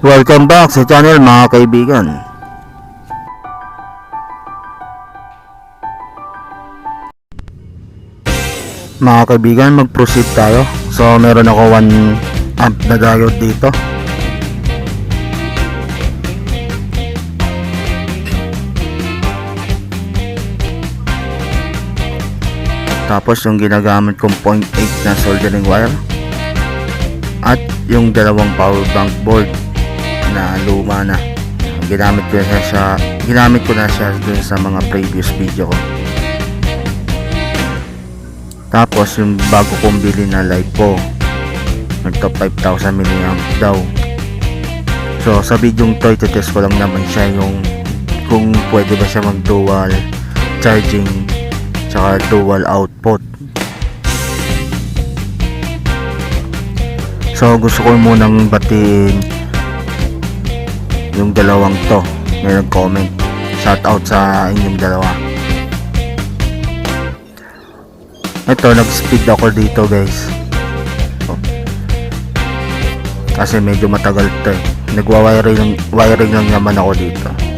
Welcome back sa channel mga kaibigan. Mga kaibigan, mag-proceed tayo. So, meron ako 1 amp na diode dito. Tapos yung ginagamit kong 0.8 na soldering wire at yung dalawang power bank board na luma na. Ginamit ko na siya ginamit ko na siya dun sa mga previous video ko. Tapos yung bago kong bili na lipo nagto 5,000 mAh daw. So sa video to itetest ko lang naman siya yung kung pwede ba siya mag dual charging tsaka dual output. So gusto ko munang batiin yung dalawang to. May nag-comment. Shout out sa inyong dalawa. Ito, nag-speed ako dito guys. Oh. Kasi medyo matagal to eh. Nagwa-wiring wiring lang naman ako dito.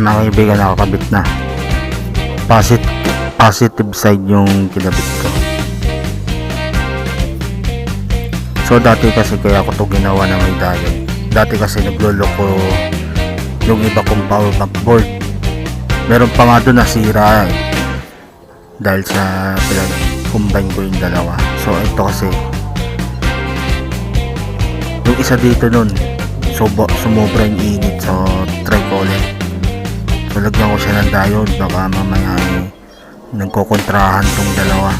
Yan mga kaibigan nakakabit na. Positive, positive side yung kinabit ko. So dati kasi kaya ko to ginawa na may diode. Dati kasi nagloloko yung iba kong power bank board. Meron pa nga doon nasira eh. Dahil sa pinag combine ko yung dalawa. So ito kasi yung isa dito nun subo, sumobra yung init so try lagyan ko siya ng diode baka mamaya eh, nagkokontrahan tong dalawa.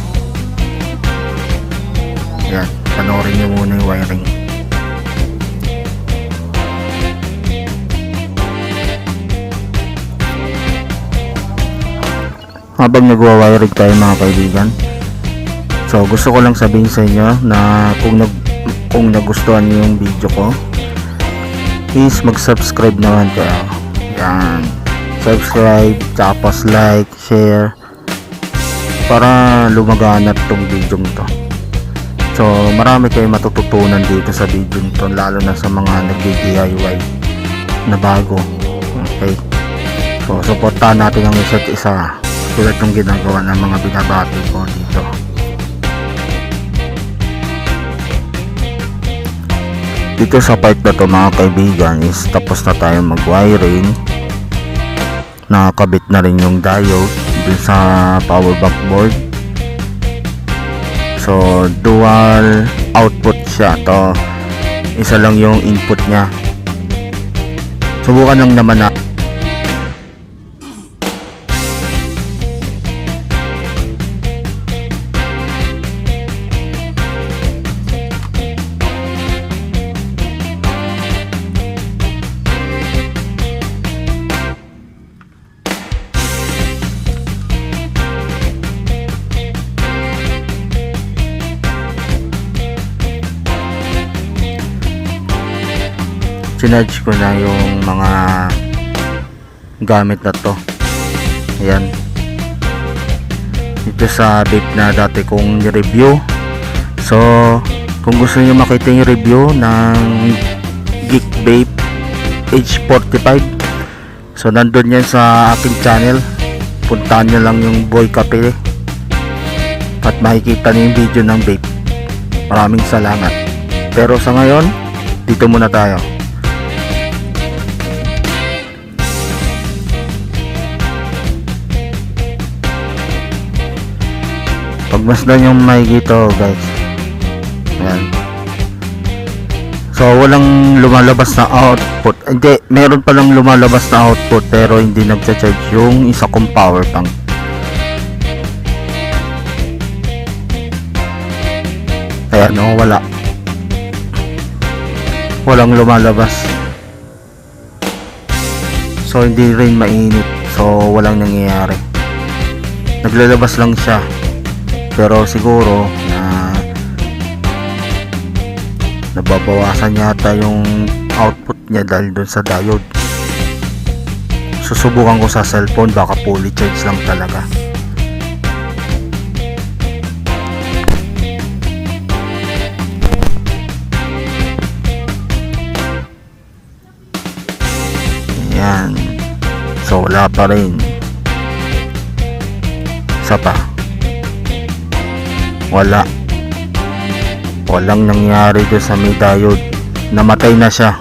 Yan panoorin nyo muna yung wiring. Habang nagwa-wiring tayo mga kaibigan so gusto ko lang sabihin sa inyo na kung nag kung nagustuhan niyo yung video ko please mag-subscribe naman kayo. Yan subscribe tapos like share para lumaganap tong video to so marami kayong matututunan dito sa video to lalo na sa mga nagdi-DIY na bago. Okay? So supportahan natin ang isa't isa. Tulad ng ginagawa ng mga binabati ko dito. Dito sa part na to mga kaibigan is tapos na tayo mag wiring nakakabit na rin yung diode dun sa power bank board so dual output siya. To isa lang yung input niya. Subukan lang naman na sinarge ko na yung mga gamit na to. Ayan. Ito sa vape na dati kong review. So kung gusto niyo makita yung review ng Geek Vape H45 so nandun yan sa aking channel. Puntahan nyo lang yung Boy Cafe at makikita niyo yung video ng vape. Maraming salamat. Pero sa ngayon dito muna tayo pagmasdan yung makikita oh, guys Ayan. so walang lumalabas na output hindi meron palang lumalabas na output pero hindi nagcha-charge yung isa kong power bank ayan oh wala walang lumalabas So hindi rin mainit. So walang nangyayari. Naglalabas lang siya. Pero siguro na nababawasan yata yung output niya dahil dun sa diode. Susubukan ko sa cellphone baka fully charge lang talaga. Yan. So wala pa rin. Isa pa. Wala. Walang nangyari doon sa may diode. Namatay na siya.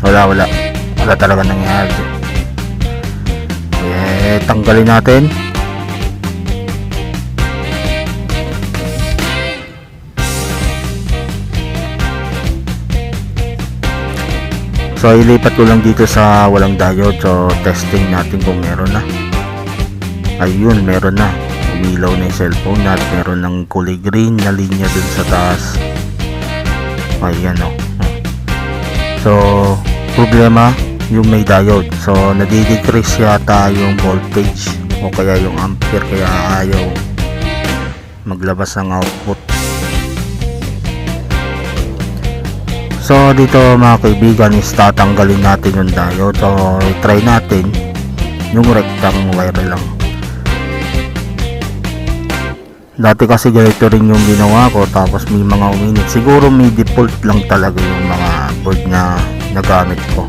Wala, wala. Wala talaga nangyari. Eh, tanggalin natin. So, ilipat ko lang dito sa walang diode. So, testing natin kung meron na. Ayun, meron na. Umilaw na yung cellphone at meron ng kulay green na linya dun sa taas. Ayan o. So, problema yung may diode. So, nadidecrease yata yung voltage o kaya yung ampere kaya ayaw maglabas ng output. So dito mga kaibigan is tatanggalin natin yung diode. So try natin yung rectang wire lang. Dati kasi ganito rin yung ginawa ko tapos may mga uminit. Siguro may default lang talaga yung mga board na nagamit ko.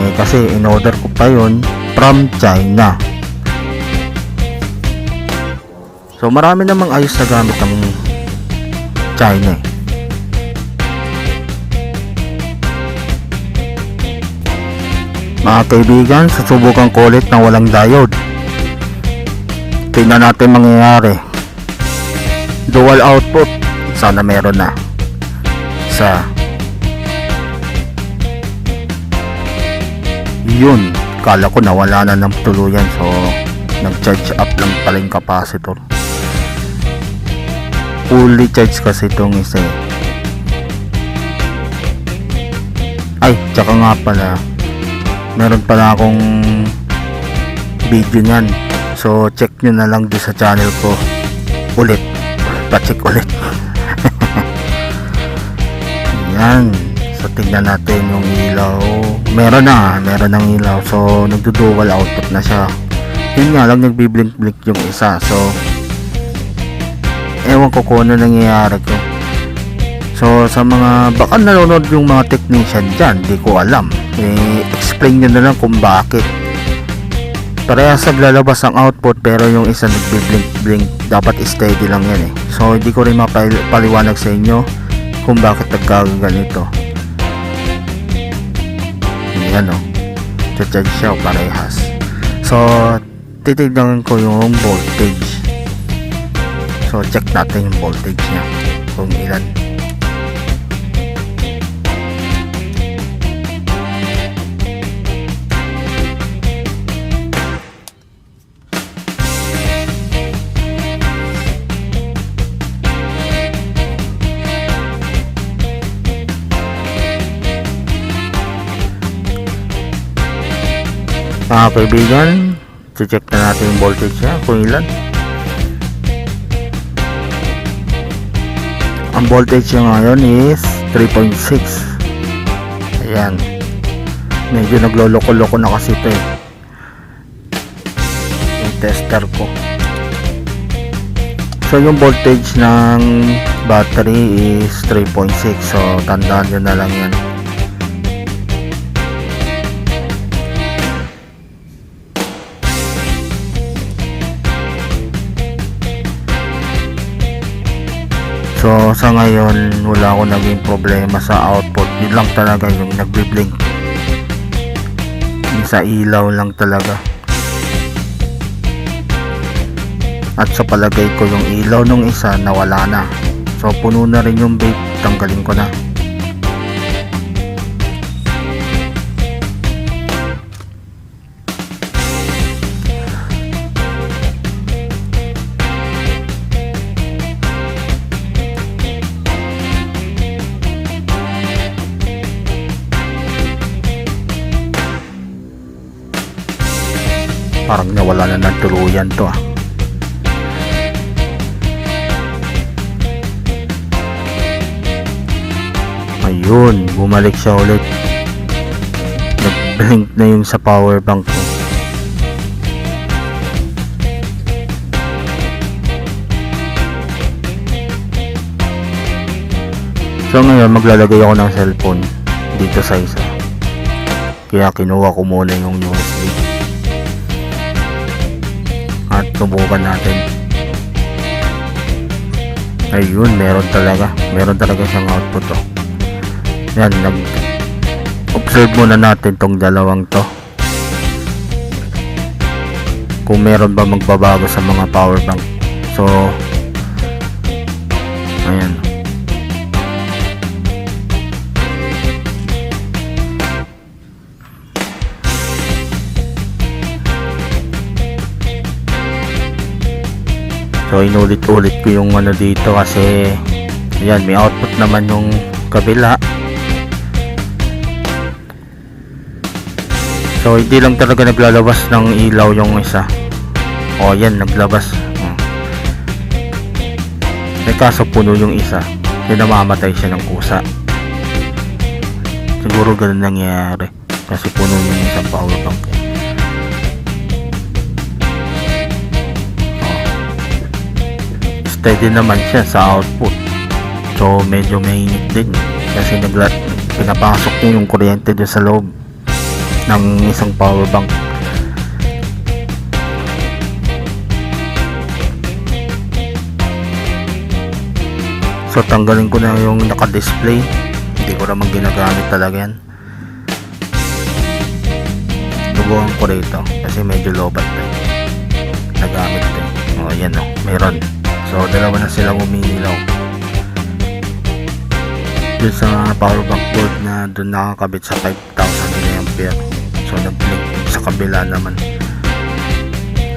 Eh, kasi in order ko pa yun from China. So marami namang ayos na gamit ng China eh. Mga kaibigan, susubukan ko ulit na walang diode. Tingnan natin mangyayari. Dual output. Sana meron na. Sa Yun. Kala ko nawala na ng tuluyan. So, nag-charge up lang pala yung capacitor. Fully charge kasi itong isa eh. Ay, tsaka nga pala meron pala akong video niyan so check nyo na lang doon sa channel ko ulit. Pa-check ulit. Yan. So tingnan natin yung ilaw. Meron na meron ng ilaw. So nagdo-dual output na siya. Yun nga lang nagbi-blink blink yung isa. So ewan ko kung ano nangyayari ko. So sa mga baka nanonood yung mga technician dyan, di ko alam. Eh, explain nyo na lang kung bakit. Parehas naglalabas ang output pero yung isa nagbi-blink-blink. Dapat steady lang yan eh. So hindi ko rin mapaliwanag sa inyo kung bakit nagkaganito. Yan o. Oh. Charge siya parehas. So titignan ko yung voltage. So check natin yung voltage niya. Kung ilan. Mga kaibigan. Check na natin yung voltage niya kung ilan. Ang voltage niya ngayon is 3.6 ayan. Medyo nagloloko-loko na kasi ito eh. Yung tester ko. So yung voltage ng battery is 3.6 so tandaan nyo na lang yan So sa ngayon wala ako naging problema sa output. Yun lang talaga yung nagbi-blink. Yung sa ilaw lang talaga. At sa palagay ko yung ilaw nung isa nawala na. So puno na rin yung vape. Tanggalin ko na. Parang nawala na ng tuluyan to ah. Ayun, bumalik siya ulit. Nag-blink na yung sa power bank ko. So ngayon maglalagay ako ng cellphone dito sa isa. Kaya kinuha ko muna yung USB. Subukan natin. Ayun, meron talaga. Meron talaga siyang output oh. Yan, nag observe muna natin tong dalawang to. Kung meron ba magbabago sa mga power bank. So, ayan. So inulit-ulit ko yung ano dito kasi yan may output naman yung kabila. So hindi lang talaga naglalabas ng ilaw yung isa. O yan naglabas. Hmm. May kaso puno yung isa. Kaya namamatay siya ng kusa. Siguro ganun nangyayari. Kasi puno yung isang power bank. Steady naman siya sa output. So medyo mainit din. Kasi nagla pinapasok niya yung kuryente doon sa loob ng isang power bank. So tanggalin ko na yung naka-display. Hindi ko naman ginagamit talaga yan. Tubuhan ko rito kasi medyo lobat na nagamit ko. O yan o meron So, dalawa na silang umiilaw. Doon sa power bank board na doon nakakabit sa 5,000 mAh. So, nag-blink sa kabila naman.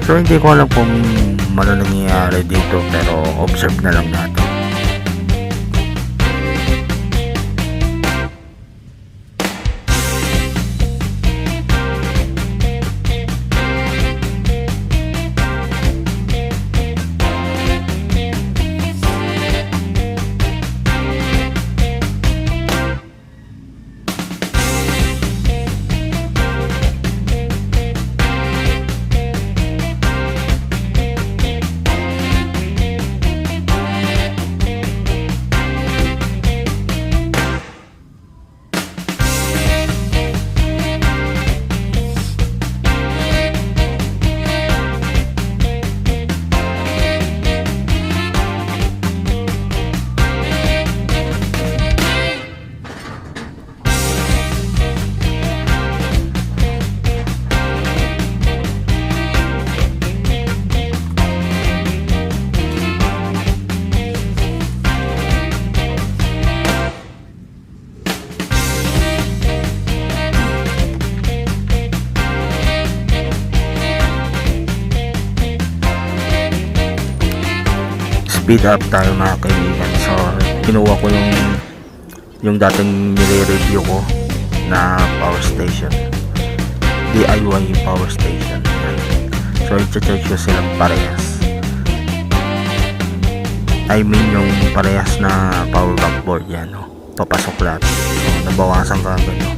So, hindi ko alam kung ano nangyayari dito pero observe na lang natin. Speed up tayo mga kaibigan. So kinuha ko yung yung dating nire-review ko na power station. DIY power station so i-charge ko silang parehas. I mean yung parehas na power bank board yan no? papasok lahat. So nabawasan ka agad no?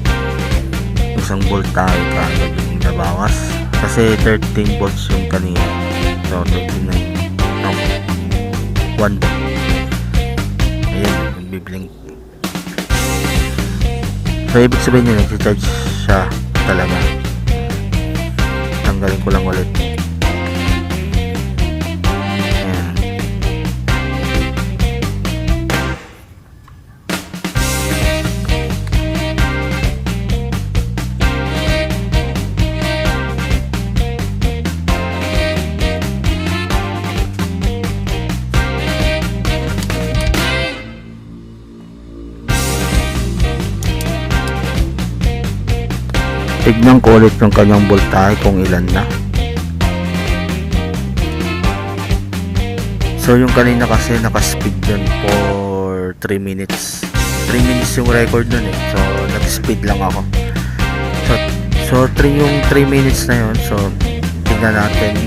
isang volt tayo ka agad yung nabawas. Kasi 13 volts yung kanina. So 39 no 1 volt ayun nagbiblink so ibig sabihin nyo nag-charge siya talaga. Tanggalin ko lang ulit Tignan ko ulit yung kanyang voltahe kung ilan na. So yung kanina kasi naka-speed yun for 3 minutes. 3 minutes yung record nun eh. So nag-speed lang ako. So, so 3 yung 3 minutes na yun. So tignan na natin.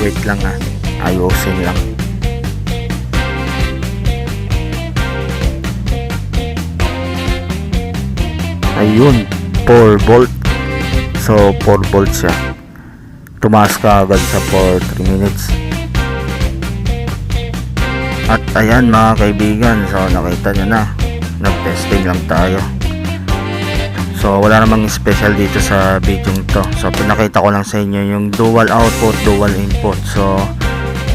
Wait lang ah. Ayusin lang. Ayun. 4 volt. So 4 volt siya. Tumaas ka agad sa for 3 minutes. At ayan mga kaibigan, so nakita nyo na, nag-testing lang tayo. So wala namang special dito sa video to. So pinakita ko lang sa inyo yung dual output, dual input. So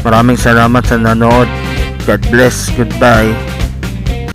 maraming salamat sa nanood. God bless, goodbye.